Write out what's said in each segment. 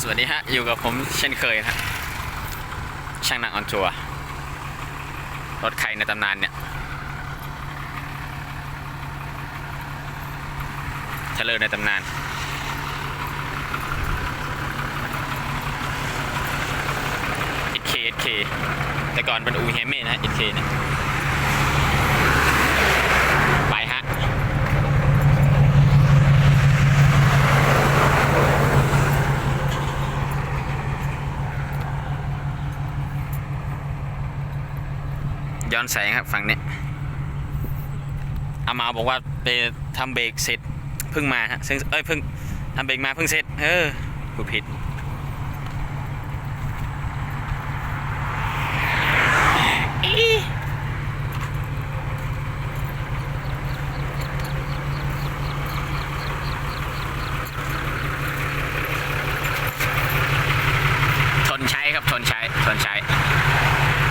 สวัสดีฮะ อยู่กับผมเช่นเคยครับช่างหนักออนทัวร์รถใครในตำนานเนี่ยเลในตำนาน SK SK แต่ก่อนเป็นอูเฮเม่นะ SK เนี่ยไปฮะ ย้อนแสงครับฝั่งนี้อามาบอกว่าไปทำเบรกเสร็จเพิ่งมาฮะซึ่งเอ้ยเพิ่งทำเบรกมาเพิ่งเสร็จ เออผู้ผิด อีทนใช้ครับทนใช้ทนใช้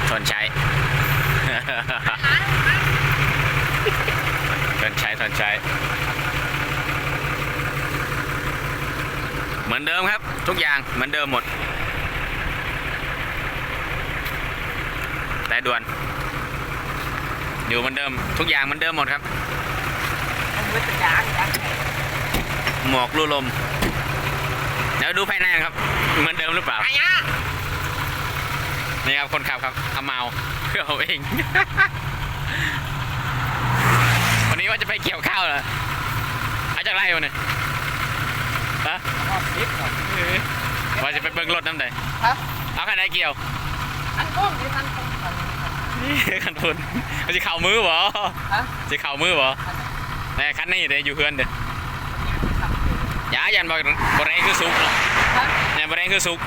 ทนใช้ ทนใช้ทนใช้ เหมือนเดิมครับ ทุกอย่างเหมือนเดิมหมด แต่ด่วนอยู่เหมือนเดิม ทุกอย่างเหมือนเดิมหมดครับ anh biết tự giá thì anh หมวกรูลมเดี๋ยวดูภายในครับ เหมือนเดิมหรือเปล่า anh á นี่ครับคนขับครับเอาเมาเพื่อเอาเอง วันนี้ว่าจะไปเกี่ยวข้าวเหรอ เอาจากไรวันนี้ฮะ Nó biết rồi ว่าจะไปเบิ่งรถน้ำใด hả เอาคันใดเกี่ยว anh có một cái anh không cần คันทุนมันจะเข่ามือบ่ hả จะเข่ามือบ่ในคันนี้เดี๋ยวอยู่เพื่อนเดี๋ยวอย่ายันบ่บ่แรงคือสุก hả เนี่ยบ่แรงคือสุก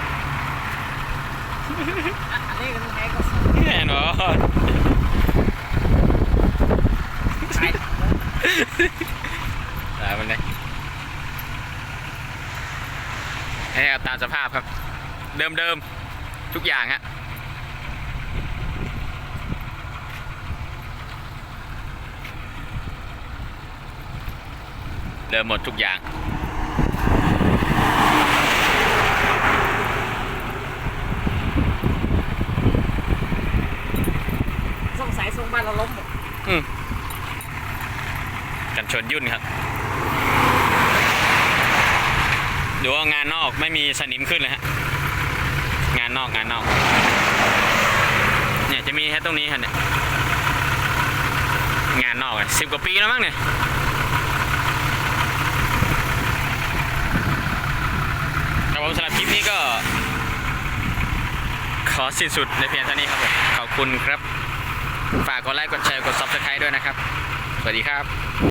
anh ấy cũng nghe có แน่นอน sai ตามมันเลย ให้เอาตามสภาพครับ เดิมเดิมๆทุกอย่างฮะเดิมหมดทุกอย่าง xong sải xong ba là lốm một อืมกันชนยุ่นครับ ดูว่างานนอกไม่มีสนิมขึ้นเลยฮะงานนอกงานนอก เนี่ยจะมีแค่ตรงนี้ครับเนี่ยงานนอกสิบกว่าปีแล้วมั้งเนี่ยครับผมสำหรับคลิปนี้ก็ ขอสิ้นสุดในเพียงเท่านี้ครับผมขอบคุณครับ ฝากกดไลค์กดแชร์กด subscribe ด้วยนะครับ สวัสดีครับ